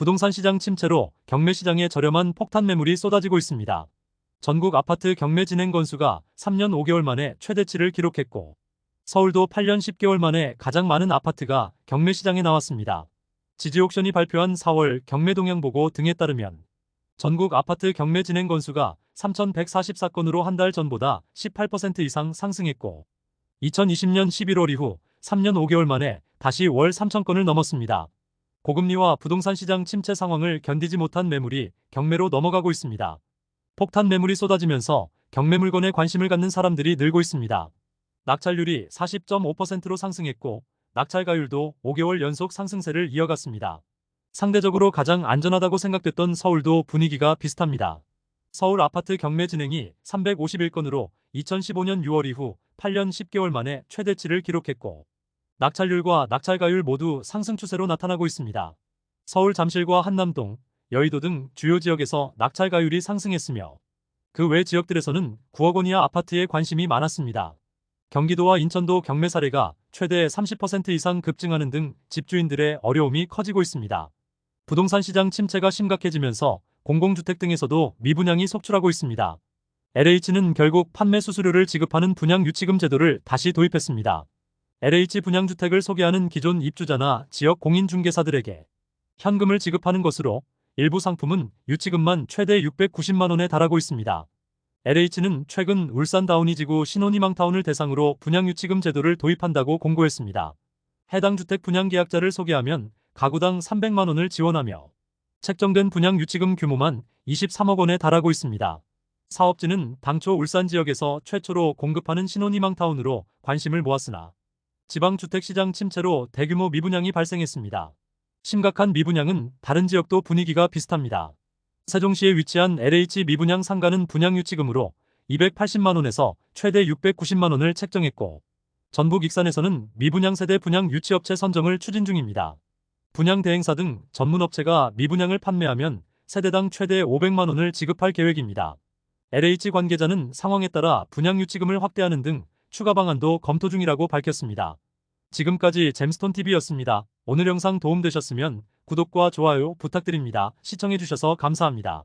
부동산 시장 침체로 경매 시장에 저렴한 폭탄 매물이 쏟아지고 있습니다. 전국 아파트 경매 진행 건수가 3년 5개월 만에 최대치를 기록했고 서울도 8년 10개월 만에 가장 많은 아파트가 경매 시장에 나왔습니다. 지지옥션이 발표한 4월 경매 동향 보고 등에 따르면 전국 아파트 경매 진행 건수가 3,144건으로 한 달 전보다 18% 이상 상승했고 2020년 11월 이후 3년 5개월 만에 다시 월 3,000건을 넘었습니다. 고금리와 부동산 시장 침체 상황을 견디지 못한 매물이 경매로 넘어가고 있습니다. 폭탄 매물이 쏟아지면서 경매 물건에 관심을 갖는 사람들이 늘고 있습니다. 낙찰률이 40.5%로 상승했고 낙찰가율도 5개월 연속 상승세를 이어갔습니다. 상대적으로 가장 안전하다고 생각됐던 서울도 분위기가 비슷합니다. 서울 아파트 경매 진행이 351건으로 2015년 6월 이후 8년 10개월 만에 최대치를 기록했고 낙찰률과 낙찰가율 모두 상승 추세로 나타나고 있습니다. 서울 잠실과 한남동, 여의도 등 주요 지역에서 낙찰가율이 상승했으며 그 외 지역들에서는 9억 원 이하 아파트에 관심이 많았습니다. 경기도와 인천도 경매 사례가 최대 30% 이상 급증하는 등 집주인들의 어려움이 커지고 있습니다. 부동산 시장 침체가 심각해지면서 공공주택 등에서도 미분양이 속출하고 있습니다. LH는 결국 판매 수수료를 지급하는 분양 유치금 제도를 다시 도입했습니다. LH 분양주택을 소개하는 기존 입주자나 지역 공인중개사들에게 현금을 지급하는 것으로 일부 상품은 유치금만 최대 690만원에 달하고 있습니다. LH는 최근 울산 다운이지구 신혼희망타운을 대상으로 분양유치금 제도를 도입한다고 공고했습니다. 해당 주택 분양계약자를 소개하면 가구당 300만원을 지원하며 책정된 분양유치금 규모만 23억 원에 달하고 있습니다. 사업지는 당초 울산 지역에서 최초로 공급하는 신혼희망타운으로 관심을 모았으나 지방주택시장 침체로 대규모 미분양이 발생했습니다. 심각한 미분양은 다른 지역도 분위기가 비슷합니다. 세종시에 위치한 LH 미분양 상가는 분양 유치금으로 280만원에서 최대 690만원을 책정했고 전북 익산에서는 미분양 세대 분양 유치업체 선정을 추진 중입니다. 분양 대행사 등 전문업체가 미분양을 판매하면 세대당 최대 500만원을 지급할 계획입니다. LH 관계자는 상황에 따라 분양 유치금을 확대하는 등 추가 방안도 검토 중이라고 밝혔습니다. 지금까지 잼스톤TV였습니다. 오늘 영상 도움되셨으면 구독과 좋아요 부탁드립니다. 시청해주셔서 감사합니다.